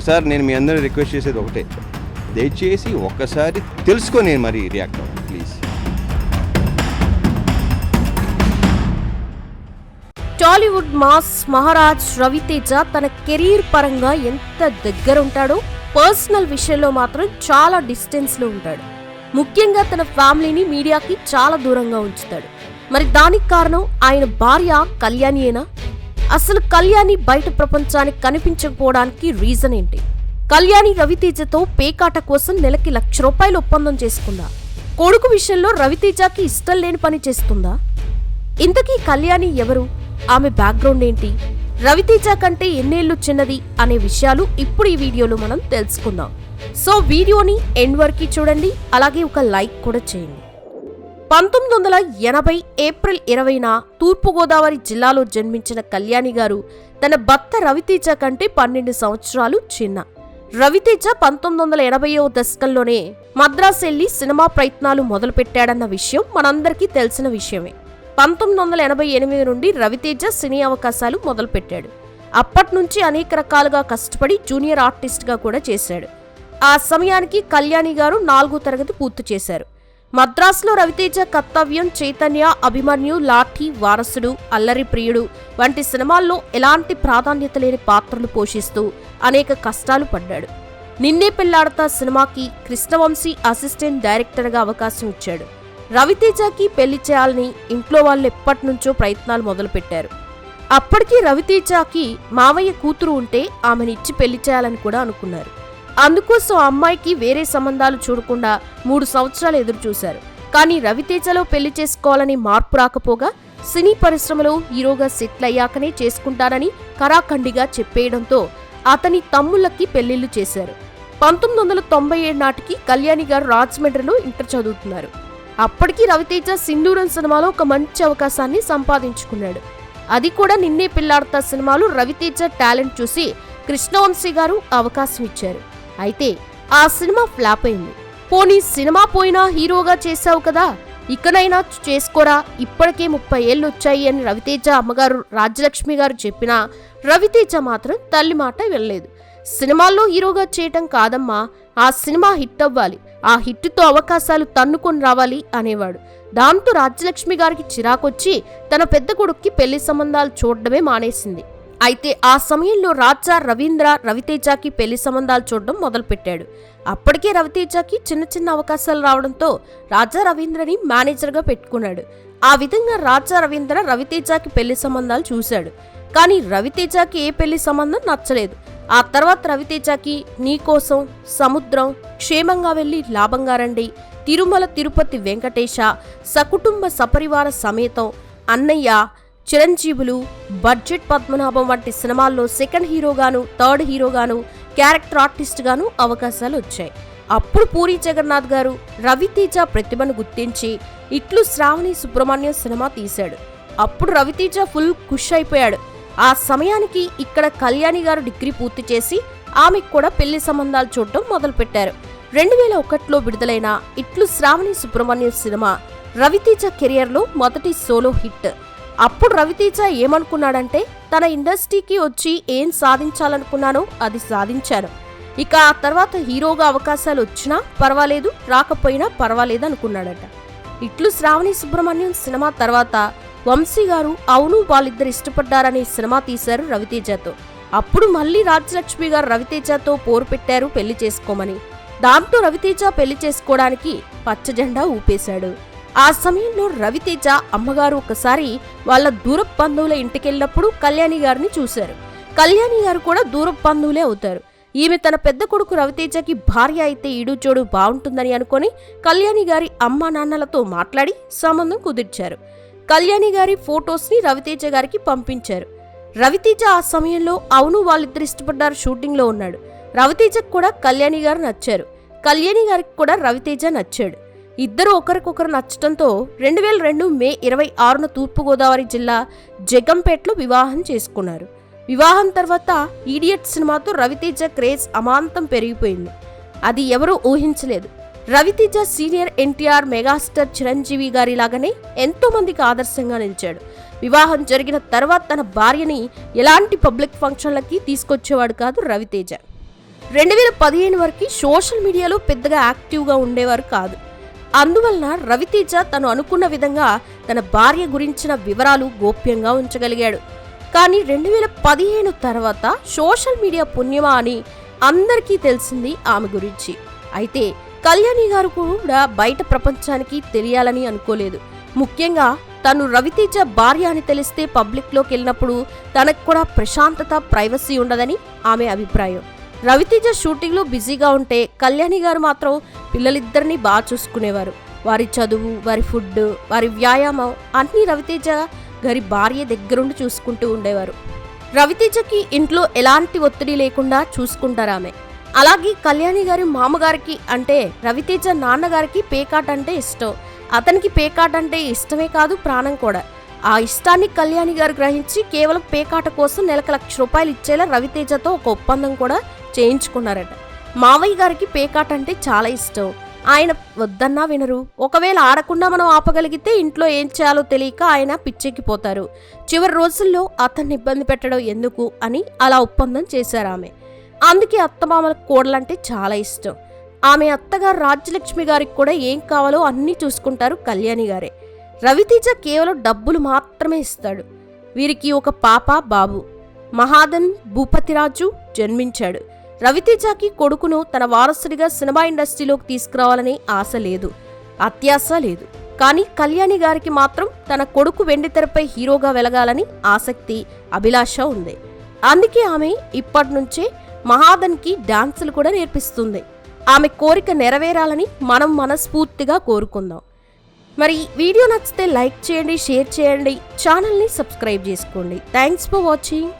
ఒకసారి నేను మీ అందరిని రిక్వెస్ట్ చేసేది ఒకటే. దయచేసి ఒక్కసారి తెలుసుకొని మరి రియాక్ట్ అవ్వండి please Tollywood mass Maharaj Raviteja తన కెరీర్ పరంగా ఎంత దగ్గర ఉంటాడో పర్సనల్ విషయంలో మాత్రం చాలా డిస్టెన్స్లో ఉంటాడు. ముఖ్యంగా తన ఫ్యామిలీని మీడియాకి చాలా దూరంగా ఉంచుతాడు. మరి దానికి కారణం ఆయన భార్య కళ్యాణియేనా? అసలు కళ్యాణి బయట ప్రపంచానికి కనిపించకపోవడానికి రీజన్ ఏంటి? కళ్యాణి రవితేజతో పేకాట కోసం నెలకి లక్ష రూపాయలు ఒప్పందం చేసుకుందా? కొడుకు విషయంలో రవితేజకి ఇష్టం లేని పని చేస్తుందా? ఇంతకీ కళ్యాణి ఎవరు? ఆమె బ్యాక్గ్రౌండ్ ఏంటి? రవితేజ కంటే ఎన్నేళ్ళు చిన్నది అనే విషయాలు ఇప్పుడు ఈ వీడియోలో మనం తెలుసుకుందాం. సో వీడియోని ఎండ్ వరకు చూడండి అలాగే ఒక లైక్ కూడా చేయండి. పంతొమ్మిది వందల ఎనభై ఏప్రిల్ ఇరవైన తూర్పుగోదావరి జిల్లాలో జన్మించిన కళ్యాణి గారు తన భర్త రవితేజ కంటే పన్నెండు సంవత్సరాలు చిన్న. రవితేజ పంతొమ్మిది వందల ఎనభైవ దశకంలోనే మద్రాసు వెళ్ళి సినిమా ప్రయత్నాలు మొదలుపెట్టాడన్న విషయం మనందరికీ తెలిసిన విషయమే. పంతొమ్మిది వందల ఎనభై ఎనిమిది నుండి రవితేజ సినీ అవకాశాలు మొదలుపెట్టాడు. అప్పటి నుంచి అనేక రకాలుగా కష్టపడి జూనియర్ ఆర్టిస్ట్గా కూడా చేశాడు. ఆ సమయానికి కళ్యాణి గారు నాలుగో తరగతి పూర్తి చేశారు. మద్రాసులో రవితేజ కర్తవ్యం చైతన్య అభిమన్యు లాఠీ వారసుడు అల్లరి ప్రియుడు వంటి సినిమాల్లో ఎలాంటి ప్రాధాన్యత లేని పాత్రలు పోషిస్తూ అనేక కష్టాలు పడ్డాడు. నిన్నే పెళ్ళాడతా సినిమాకి కృష్ణవంశీ అసిస్టెంట్ డైరెక్టర్గా అవకాశం ఇచ్చాడు. రవితేజకి పెళ్ళి చేయాలని ఇంట్లో వాళ్ళు ఎప్పటి నుంచో ప్రయత్నాలు మొదలుపెట్టారు. అప్పటికి రవితేజకి మావయ్య కూతురు ఉంటే ఆమెనిచ్చి పెళ్ళి చేయాలని కూడా అనుకున్నారు. అందుకోసం అమ్మాయికి వేరే సంబంధాలు చూడకుండా మూడు సంవత్సరాలు ఎదురు చూశారు కానీ రవితేజలో పెళ్ళి చేసుకోవాలని మార్పు రాకపోగా సినీ పరిశ్రమలో హీరోగా సెటిల్ అయ్యాకనే చేసుకుంటానని కరాఖండిగా చెప్పేయడంతో అతని తమ్ముళ్ళకి పెళ్ళిళ్ళు చేశారు. పంతొమ్మిది వందల తొంభై ఏడు నాటికి కళ్యాణి గారు రాజమండ్రిలో ఇంటర్ చదువుతున్నారు. అప్పటికి రవితేజ సింధూరం సినిమాలో ఒక మంచి అవకాశాన్ని సంపాదించుకున్నాడు. అది కూడా నిన్నే పిల్లాడతా సినిమాలో రవితేజ టాలెంట్ చూసి కృష్ణవంశీ గారు అవకాశం ఇచ్చారు. అయితే ఆ సినిమా ఫ్లాప్ అయింది. పోనీ సినిమా పోయినా హీరోగా చేశావు కదా? ఇకనైనా చేసుకోరా? ఇప్పటికే ముప్పై ఏళ్ళు వచ్చాయి అని రవితేజ అమ్మగారు రాజ్యలక్ష్మి గారు చెప్పినా రవితేజ మాత్రం తల్లి మాట వెళ్ళలేదు సినిమాల్లో హీరోగా చేయటం కాదమ్మా ఆ సినిమా హిట్ అవ్వాలి ఆ హిట్తో అవకాశాలు తన్నుకొని రావాలి అనేవాడు. దాంతో రాజ్యలక్ష్మి గారికి చిరాకొచ్చి తన పెద్ద కొడుక్కి పెళ్ళి సంబంధాలు చూడడమే మానేసింది. అయితే ఆ సమయంలో రాజా రవీంద్ర రవితేజకి పెళ్ళి సంబంధాలు చూడడం మొదలుపెట్టాడు. అప్పటికే రవితేజకి చిన్న చిన్న అవకాశాలు రావడంతో రాజా రవీంద్రని మేనేజర్గా పెట్టుకున్నాడు. ఆ విధంగా రాజా రవీంద్ర రవితేజకి పెళ్ళి సంబంధాలు చూశాడు. కానీ రవితేజకి ఏ పెళ్ళి సంబంధం నచ్చలేదు. ఆ తర్వాత రవితేజకి నీకోసం సముద్రం క్షేమంగా వెళ్ళి లాభంగా రండి. తిరుమల తిరుపతి వెంకటేశ సకుటుంబ సపరివార సమేతం అన్నయ్య చిరంజీవులు బడ్జెట్ పద్మనాభం వంటి సినిమాల్లో సెకండ్ హీరోగాను థర్డ్ హీరోగాను క్యారెక్టర్ ఆర్టిస్ట్ గాను అవకాశాలు వచ్చాయి అప్పుడు పూరి జగన్నాథ్ గారు రవితేజ ప్రతిభను గుర్తించి ఇట్లు శ్రావణి సుబ్రహ్మణ్యం సినిమా తీశాడు. అప్పుడు రవితేజ ఫుల్ ఖుష్ అయిపోయాడు. ఆ సమయానికి ఇక్కడ కళ్యాణి గారు డిగ్రీ పూర్తి చేసి ఆమెకు కూడా పెళ్ళి సంబంధాలు చూడటం మొదలుపెట్టారు. రెండు వేల ఒకటిలో విడుదలైన ఇట్లు శ్రావణి సుబ్రహ్మణ్యం సినిమా రవితేజ కెరియర్లో మొదటి సోలో హిట్. అప్పుడు రవితేజ ఏమనుకున్నాడంటే తన ఇండస్ట్రీకి వచ్చి ఏం సాధించాలనుకున్నానో అది సాధించాను. ఇక ఆ తర్వాత హీరోగా అవకాశాలు వచ్చినా పర్వాలేదు రాకపోయినా పర్వాలేదు అనుకున్నాడట ఇట్లు శ్రావణి సుబ్రహ్మణ్యం సినిమా తర్వాత వంశీ గారు అవును వాళ్ళిద్దరు ఇష్టపడ్డారనే సినిమా తీశారు రవితేజతో. అప్పుడు మళ్ళీ రాజలక్ష్మి గారు రవితేజతో పోరు పెట్టారు పెళ్ళి చేసుకోమని. దాంతో రవితేజ పెళ్ళి చేసుకోవడానికి పచ్చ జెండా ఊపేశాడు. ఆ సమయంలో రవితేజ అమ్మగారు ఒకసారి వాళ్ళ దూరపు బంధువుల ఇంటికెళ్ళినప్పుడు కళ్యాణి గారిని చూశారు. కళ్యాణి గారు కూడా దూరపు బంధువులే అవుతారు. ఈమె తన పెద్ద కొడుకు రవితేజకి భార్య అయితే ఈడుచోడు బాగుంటుందని అనుకొని కళ్యాణి గారి అమ్మా నాన్నలతో మాట్లాడి సంబంధం కుదిర్చారు. కళ్యాణి గారి ఫొటోస్ని రవితేజ గారికి పంపించారు. రవితేజ ఆ సమయంలో అవును వాళ్ళిద్దరు ఇష్టపడ్డారు షూటింగ్లో ఉన్నాడు. రవితేజకు కూడా కళ్యాణి గారు నచ్చారు. కళ్యాణి గారికి కూడా రవితేజ నచ్చాడు. ఇద్దరు ఒకరికొకరు నచ్చటంతో రెండు వేల రెండు మే ఇరవై ఆరున తూర్పుగోదావరి జిల్లా జగంపేటలో వివాహం చేసుకున్నారు. వివాహం తర్వాత ఈడియట్ సినిమాతో రవితేజ క్రేజ్ అమాంతం పెరిగిపోయింది. అది ఎవరూ ఊహించలేదు. Raviteja senior NTR megastar Chiranjeevi గారి లాగానే ఎంతో మందికి ఆదర్శంగా నిలిచాడు. వివాహం జరిగిన తర్వాత తన భార్యని ఎలాంటి పబ్లిక్ ఫంక్షన్లకి తీసుకొచ్చేవాడు కాదు రవితేజ. రెండు వేల పదిహేను వరకు సోషల్ మీడియాలో పెద్దగా యాక్టివ్గా ఉండేవారు కాదు. అందువలన రవితేజ తను అనుకున్న విధంగా తన భార్య గురించిన వివరాలు గోప్యంగా ఉంచగలిగాడు. కానీ రెండు వేల పదిహేను తర్వాత సోషల్ మీడియా పుణ్యమా అని అందరికీ తెలిసింది ఆమె గురించి. అయితే కళ్యాణి గారు కూడా బయట ప్రపంచానికి తెలియాలని అనుకోలేదు. ముఖ్యంగా తను రవితేజ భార్య అని తెలిస్తే పబ్లిక్లోకి వెళ్ళినప్పుడు తనకు కూడా ప్రశాంతత ప్రైవసీ ఉండదని ఆమె అభిప్రాయం. రవితేజ షూటింగ్లో బిజీగా ఉంటే కళ్యాణి గారు మాత్రం పిల్లలిద్దరినీ బాగా చూసుకునేవారు. వారి చదువు వారి ఫుడ్ వారి వ్యాయామం అన్నీ రవితేజ గారి భార్య దగ్గరుండి చూసుకుంటూ ఉండేవారు. రవితేజకి ఇంట్లో ఎలాంటి ఒత్తిడి లేకుండా చూసుకుంటారు ఆమె. అలాగే కళ్యాణి గారి మామగారికి అంటే రవితేజ నాన్నగారికి పేకాట అంటే ఇష్టం. అతనికి పేకాట అంటే ఇష్టమే కాదు ప్రాణం కూడా. ఆ ఇష్టాన్ని కళ్యాణి గారు గ్రహించి కేవలం పేకాట కోసం నెలకు లక్ష రూపాయలు ఇచ్చేలా రవితేజతో ఒక ఒప్పందం కూడా చేయించుకున్నారట. మావయ్య గారికి పేకాట అంటే చాలా ఇష్టం. ఆయన వద్దన్నా వినరు. ఒకవేళ ఆడకుండా మనం ఆపగలిగితే ఇంట్లో ఏం చేయాలో తెలియక ఆయన పిచ్చెక్కిపోతారు. చివరి రోజుల్లో అతన్ని ఇబ్బంది పెట్టడం ఎందుకు అని అలా ఒప్పందం చేశారు ఆమె. అందుకే అత్తమామల కోడలంటే చాలా ఇష్టం. ఆమె అత్తగారు రాజ్యలక్ష్మి గారికి కూడా ఏం కావాలో అన్నీ చూసుకుంటారు కళ్యాణి గారే. రవితేజ కేవలం డబ్బులు మాత్రమే ఇస్తాడు. వీరికి ఒక పాప బాబు. మహాదన్ భూపతిరాజు జన్మించాడు. రవితేజకి కొడుకును తన వారసుడిగా సినిమా ఇండస్ట్రీలోకి తీసుకురావాలని ఆశ లేదు. అత్యాశ లేదు. కానీ కళ్యాణి గారికి మాత్రం తన కొడుకు వెండితెరపై హీరోగా వెలగాలని ఆసక్తి అభిలాష ఉంది. అందుకే ఆమె ఇప్పటి నుంచే మహాదన్కి డాన్సులు కూడా నేర్పిస్తుంది. ఆమె కోరిక నెరవేరాలని మనం మనస్ఫూర్తిగా కోరుకుందాం. మరి వీడియో నచ్చితే లైక్ చేయండి షేర్ చేయండి ఛానల్ని సబ్స్క్రైబ్ చేసుకోండి. Thanks for watching